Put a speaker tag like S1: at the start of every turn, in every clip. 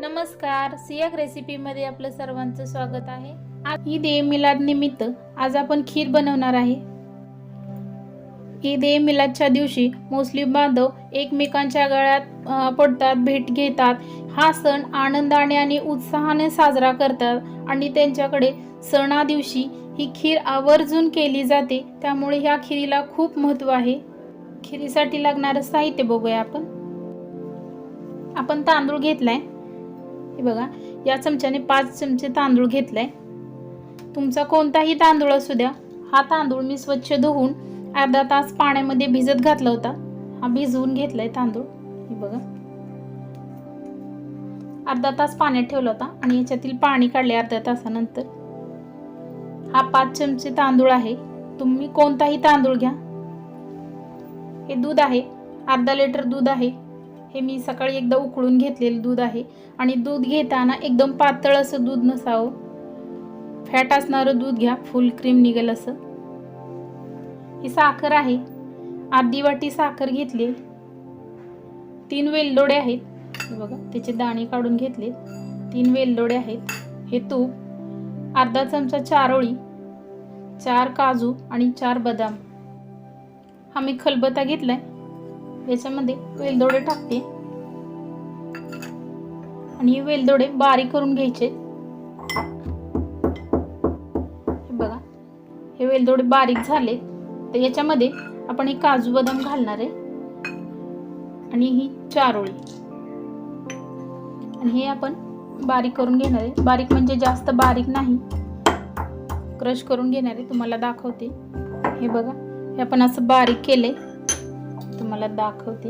S1: नमस्कार. सियाक रेसिपीमध्ये आपलं सर्वांचं स्वागत आहे. ईद ए मिलाद निमित्त आज आपण खीर बनवणार आहे. ईद ए मिलादच्या दिवशी मुस्लिम बांधव एकमेकांच्या गळ्यात पडतात भेट घेतात. हा सण आनंदाने आणि उत्साहाने साजरा करतात आणि त्यांच्याकडे सणा दिवशी ही खीर आवर्जून केली जाते. त्यामुळे ह्या खिरीला खूप महत्त्व आहे. खिरीसाठी लागणारं साहित्य बघूया आपण. आपण तांदूळ घेतलाय. हे बघा या चमच्याने पाच चमचे तांदूळ घेतलाय. तुमचा कोणताही तांदूळ असू द्या हा तांदूळ मी स्वच्छ धुवून अर्धा तास पाण्यामध्ये भिजत घातला होता. हा भिजवून घेतलाय तांदूळ. हे बघा. अर्धा तास पाण्यात ठेवला होता आणि याच्यातील पाणी काढले अर्ध्या तासानंतर. हा पाच चमचे तांदूळ आहे. तुम्ही कोणताही तांदूळ घ्या. हे दूध आहे. अर्धा लिटर दूध आहे. हे मी सकाळी एकदा उकळून घेतलेलं दूध आहे. आणि दूध घेताना एकदम पातळ असं दूध नसावं. फॅट असणारं दूध घ्या फुल क्रीम निघेल असं. ही साखर आहे. अर्धी वाटी साखर घेतली. तीन वेलदोडे आहेत. बघा त्याचे दाणे काढून घेतले. तीन वेलदोडे आहेत. हे तूप अर्धा चमचा चारोळी चार काजू आणि चार बदाम. हा मी खलबत्ता घेतलाय. याच्यामध्ये वेलदोडे टाकते. आणि हे वेलदोडे बारीक करून घ्यायचे. हे बघा हे वेलदोडे बारीक झाले. तर याच्यामध्ये आपण हे काजू बदाम घालणार आहे. आणि ही चारोळी. आणि हे आपण बारीक करून घेणार आहे. बारीक म्हणजे जास्त बारीक नाही. क्रश करून घेणार आहे. तुम्हाला दाखवते. हे बघा हे आपण असं बारीक केले तुम्हाला दाखवते.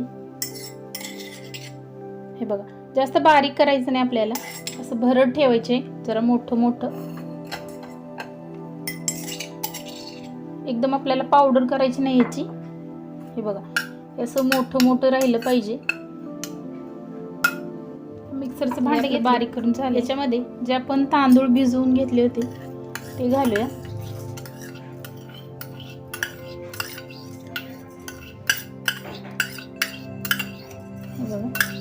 S1: हे बघा जास्त बारीक करायचं नाही आपल्याला. असं भरत ठेवायचे जरा मोठं मोठं. एकदम आपल्याला पावडर करायची नाही याची. हे बघा असं मोठं मोठं राहिलं पाहिजे. मिक्सरचं भांडे बारीक करून झालं याच्यामध्ये जे आपण तांदूळ भिजवून घेतले होते ते घालूया. बघा.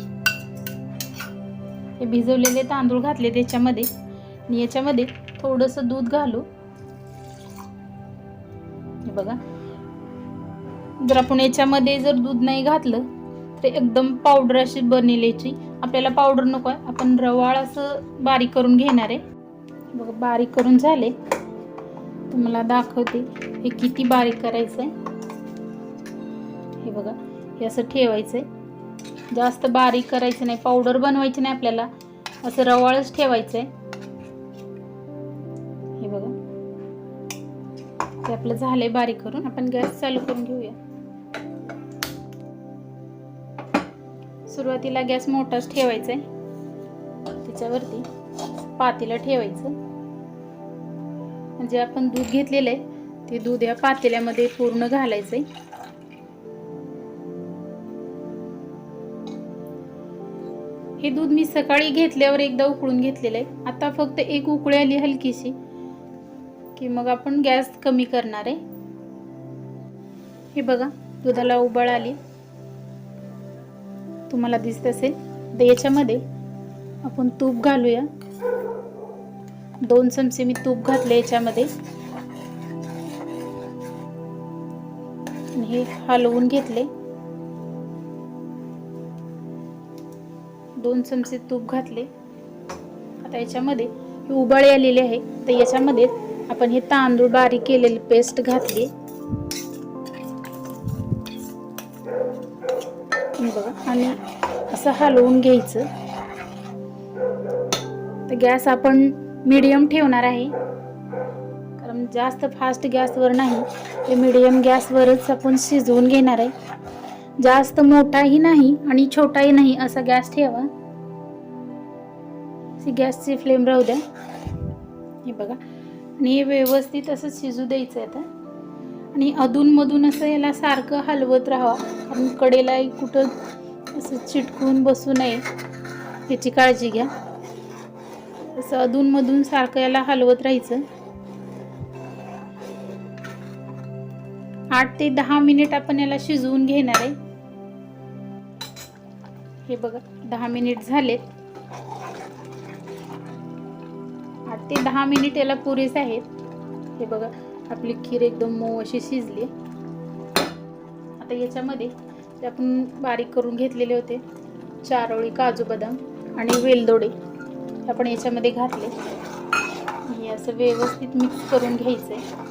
S1: हे भिजवलेले तांदूळ घातले त्याच्यामध्ये. आणि याच्यामध्ये थोडंसं दूध घालू. हे बघा. जर आपण याच्यामध्ये जर दूध नाही घातलं तर एकदम पावडर अशी बनेल याची. आपल्याला पावडर नको आहे. आपण रवाळ असं बारीक करून घेणार आहे. बघा बारीक करून झाले. तुम्हाला दाखवते हे किती बारीक करायचं आहे हे बघा हे असं ठेवायचं आहे जास्त बारीक करायचं नाही पावडर बनवायची नाही आपल्याला. असं रवाळच ठेवायचं आहे हे बघा. ते आपलं झालंय बारीक करून. आपण गॅस चालू करून घेऊया. सुरुवातीला गॅस मोठाच ठेवायचा आहे त्याच्यावरती पातेलं ठेवायचं. म्हणजे आपण दूध घेतलेलं आहे ते दूध या पातेल्यामध्ये पूर्ण घालायचंय. हे दूध मी सकाळी घेतल्यावर एकदा उकळून घेतलेलं आहे. आता फक्त एक उकळी आली हलकीशी की मग आपण गॅस कमी करणार आहे. हे बघा दुधाला उबळ आली. तुम्हाला दिसत असेल तर याच्यामध्ये आपण तूप घालूया. दोन चमचे मी तूप घातले याच्यामध्ये. हे हलवून घेतले. दोन चमचे तूप घातले. आता याच्यामध्ये हे उबाळे आलेले आहे. तर याच्यामध्ये आपण हे तांदूळ बारीक केलेली पेस्ट घातली. बघा आणि असं हलवून घ्यायचं. तर गॅस आपण मीडियम ठेवणार आहे. कारण जास्त फास्ट गॅसवर नाही ते मीडियम गॅसवरच आपण शिजवून घेणार आहे. जास्त मोठाही नाही आणि छोटाही नाही असा गॅस ठेवा. गॅसची फ्लेम राहू द्या. हे बघा. आणि हे व्यवस्थित असं शिजू द्यायचं आहे आता. आणि अधूनमधून असं याला सारखं हलवत राहावा. कारण कडेला कुठं असं चिटकून बसू नये. याची काळजी घ्या. असं अधूनमधून सारखं याला हलवत राहायचं. आठ ते दहा मिनिट आपण याला शिजवून घेणार आहे. हे बघा दहा मिनिट झालेत. आठ ते दहा मिनिट याला पुरेस आहेत. हे बघा आपली खीर एकदम मऊ अशी शिजली. आता याच्यामध्ये जे आपण बारीक करून घेतलेले होते चारोळी काजू बदाम आणि वेलदोडे आपण याच्यामध्ये घातले. हे असं व्यवस्थित मिक्स करून घ्यायचं आहे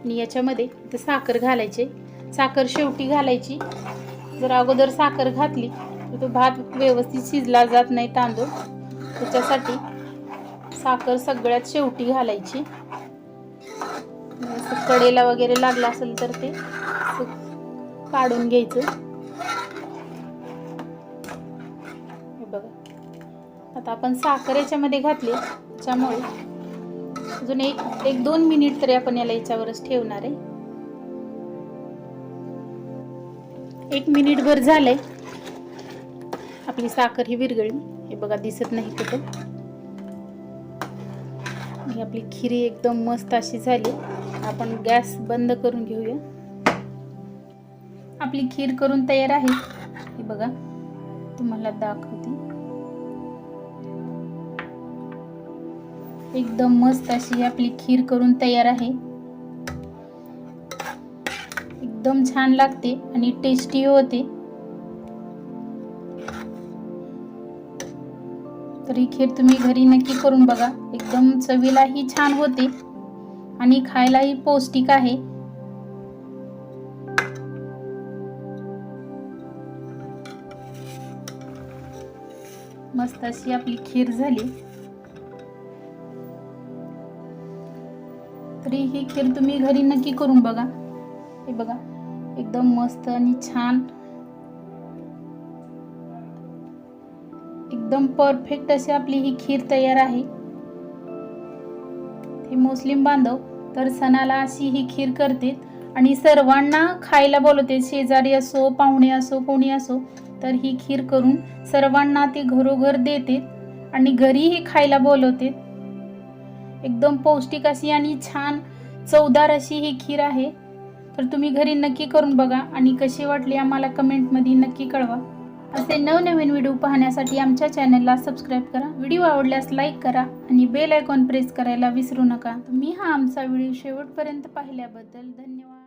S1: आणि याच्यामध्ये इथं साखर घालायचे. साखर शेवटी घालायची. जर अगोदर साखर घातली तर तो भात व्यवस्थित शिजला जात नाही तांदूळ. त्याच्यासाठी साखर सगळ्यात शेवटी घालायची. कडेला वगैरे लागला असेल तर ते काढून घ्यायचं. हे बघा. आता आपण साखर याच्यामध्ये घातली. त्याच्यामुळे अजून एक एक दोन मिनिट तरी आपण याला याच्यावरच ठेवणार आहे. एक मिनिट भर झालंय. आपली साखर ही विरगळली हे बघा दिसत नाही कुठं. ही आपली खिरी एकदम मस्त अशी झाली. आपण गॅस बंद करून घेऊया. आपली खीर करून तयार आहे. हे बघा तुम्हाला दाखवते. एकदम मस्त अशी आपली खीर करून तयार आहे. एकदम छान लागते आणि टेस्टी होते. तर ही खीर तुम्ही घरी नक्की करून बघा. एकदम चवीलाही छान होते आणि खायलाही पौष्टिक आहे. मस्त अशी आपली खीर झाली. तरी ही खीर तुम्ही घरी नक्की करून बघा. हे बघा. एकदम मस्त आणि छान. एकदम परफेक्ट अशी आपली ही खीर तयार आहे. हे मुस्लिम बांधव तर सणाला अशी ही खीर करते आणि सर्वांना खायला बोलवते. शेजारी असो पाहुणे असो कोणी असो तर ही खीर करून सर्वांना ते घरोघर देते आणि घरीही खायला बोलवते एकदम पौष्टिक अशी आणि छान चवदार अशी ही खीर आहे. तर तुम्ही घरी नक्की करून बघा आणि कशी वाटली आम्हाला कमेंटमध्ये नक्की कळवा. असे नवनवीन व्हिडिओ पाहण्यासाठी आमच्या चॅनलला सबस्क्राईब करा. व्हिडिओ आवडल्यास लाईक करा आणि बेल आयकॉन प्रेस करायला विसरू नका. तुम्ही हा आमचा व्हिडिओ शेवटपर्यंत पाहिल्याबद्दल धन्यवाद.